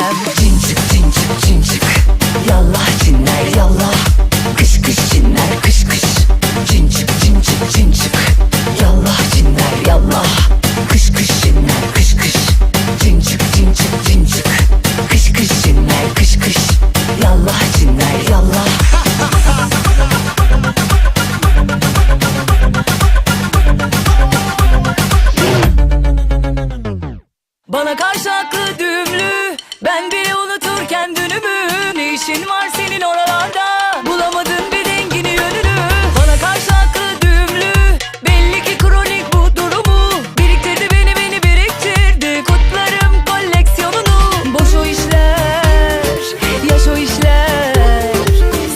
Yeah. Ben bile unuturken dünümü Ne işin var senin oralarda. Bulamadın bir dengini yönünü. Bana karşı aklı düğümlü. Belli ki kronik bu durumu. Biriktirdi beni beni biriktirdi. Kutlarım koleksiyonunu. Boş o işler Yaş o işler.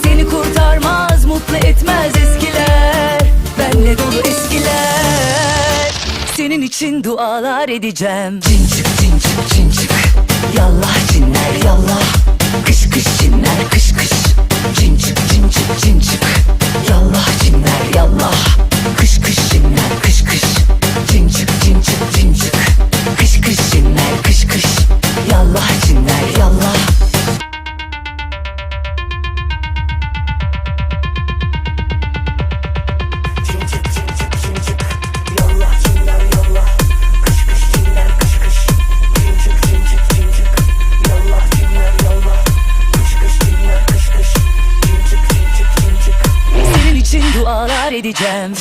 Seni kurtarmaz mutlu etmez eskiler. Benle dolu eskiler. Senin için dualar edeceğim. Cin çık cin çık Yallah cinler yallah için dualar edeceğim.